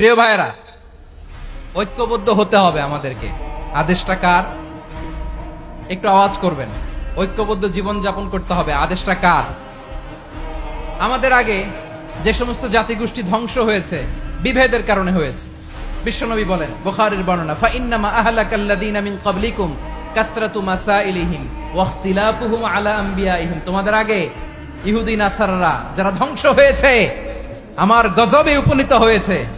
প্রিয় ভাইরা ঐক্যবদ্ধ হতে হবে আমাদেরকে। আদেশটা কার? একটু আওয়াজ করবেন। ঐক্যবদ্ধ জীবন যাপন করতে হবে। আদেশটা কার? আমাদের আগে যে সমস্ত জাতিগোষ্ঠী ধ্বংস হয়েছে, বিভেদের কারণে হয়েছে। বিশ্বনবী বলেন, বুখারীর বর্ণনা ফা ইন্নামা আহলাকাল্লাযীনা মিন ক্বাবলিকুম কাসরাতু মাসাইলিহিম ওয়া ইখতিলাফুহুম আলা আম্বিয়াইহিম। তোমাদের আগে ইহুদি, নাসাররা যারা ধ্বংস হয়েছে, আমার গজবে উপনীত হয়েছে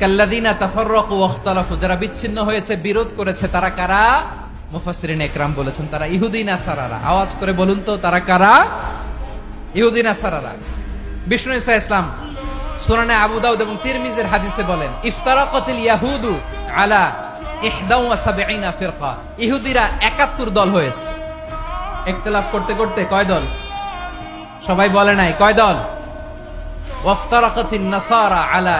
কাল্লাদিনা ওয়াখতালাফু যারা বিচ্ছিন্ন হয়েছে, বিরোধ করেছে, তারা কারা? মুফাসসিরিন একরাম বলেছেন, তারা ইহুদি নাসারারা আওয়াজ করে বলুন তো, তারা কারা? ইহুদি নাসারারা বিষ্ণু ইসা ইসলাম সুনানে আবু এবং তিরমিজের হাদিসে বলেন, ইফতারাকাতিল ইয়াহুদু আলা ইহুদিরা 71 দল হয়েছে। ইখতিলাফ করতে করতে কয় দল? সবাই বলে নাই, কয় দল? আলা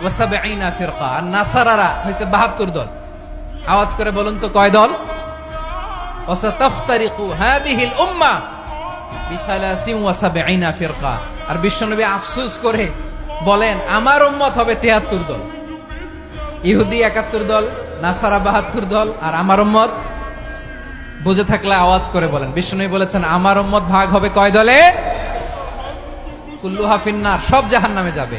ওয়া সাবঈনা ফিরকা নাসারারা হইছে 72 দল। আওয়াজ করে বলুন তো কয় দল? হাদিহিল উম্মাহ সাবঈনা ফিরকা। আর বিশ্বনবী আফসোস করে বলেন, আমার উম্মত হবে 73 দল। ইহুদি 71 দল, নাসারা 72 দল, আর আমার উম্মত? বুঝে থাকলে আওয়াজ করে বলেন। বিশ্বনবী বলেছেন, আমার উম্মত ভাগ হবে কয় দলে? কুল্লুহা ফিন্নার, সব জাহান্নামে যাবে।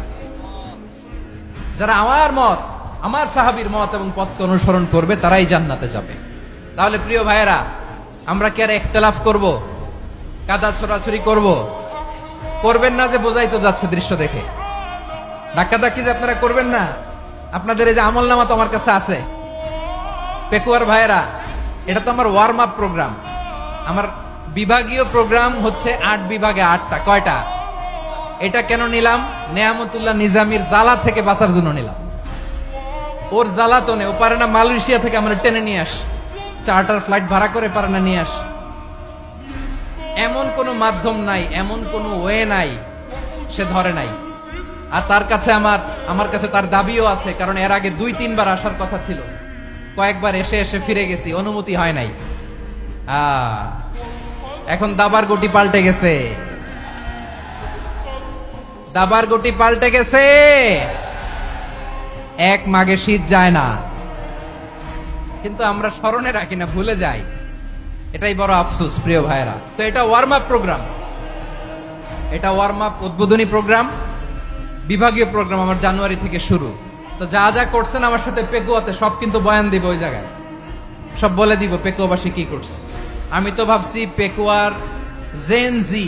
যারা আমার মত, আমার সাহাবীর মত এবং পথকে অনুসরণ করবে, তারাই জান্নাতে যাবে। তাহলে প্রিয় ভাইয়েরা, আমরা কি আর একতলাফ করব? কাদা ছোড়াছুরি করব? করবেন না যে বোঝাই তো যাচ্ছে দৃশ্য দেখে। ধাক্কা ধাক্কি যে আপনারা করবেন না, আপনাদের এই যে আমল নামা তো আমার কাছে আছে। পেকুয়ার ভাইয়েরা, এটা তো আমার ওয়ার্ম আপ প্রোগ্রাম আমার বিভাগীয় প্রোগ্রাম হচ্ছে আট বিভাগে আটটা, কয়টা? এটা কেন নিলাম? নেয়ামতুল্লাহ নিজামির জালা থেকে বাঁচার জন্য নিলাম। ওর জ্বালাতনে, ও পারে না মালয়েশিয়া থেকে আমরা টেনে নিয়ে আস। চার্টার ফ্লাইট ভাড়া করে পারে না নিয়ে আস। এমন কোনো মাধ্যম নাই, এমন কোনো ওয়ে নাই, সে ধরে নাই। আর তার কাছে আমার আমার কাছে তার দাবিও আছে, কারণ এর আগে দুই, তিনবার আসার কথা ছিল। কয়েকবার এসে এসে ফিরে গেছি, অনুমতি হয় নাই। এখন দাবার গটি পাল্টে গেছে। দাবার গুটি পাল্টে গেছে। এক মাগে শীত যায় না। কিন্তু আমরা স্মরণে রাখি না, ভুলে যাই। এটাই বড় আফসোস, প্রিয় ভাইরা তো এটা ওয়ার্ম আপ প্রোগ্রাম এটা ওয়ার্ম আপ উদ্বোধনী প্রোগ্রাম বিভাগীয় প্রোগ্রাম আমার জানুয়ারি থেকে শুরু। তো যা যা করছেন আমার সাথে পেকুয়াতে, সব কিন্তু বয়ান দিব ওই জায়গায়। সব বলে দিব পেকুয়াবাসী কি করছে। আমি তো ভাবছি পেকুয়ার জেন জি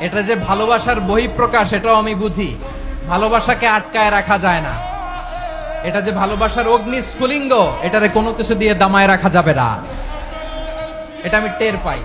এটা যে ভালোবাসার বহিঃপ্রকাশ, এটাও আমি বুঝি। ভালোবাসাকে আটকায় রাখা যায় না। এটা যে ভালোবাসার অগ্নি স্ফুলিঙ্গ, এটারে কোনো কিছু দিয়ে দামায় রাখা যাবে না। এটা আমি টের পাই।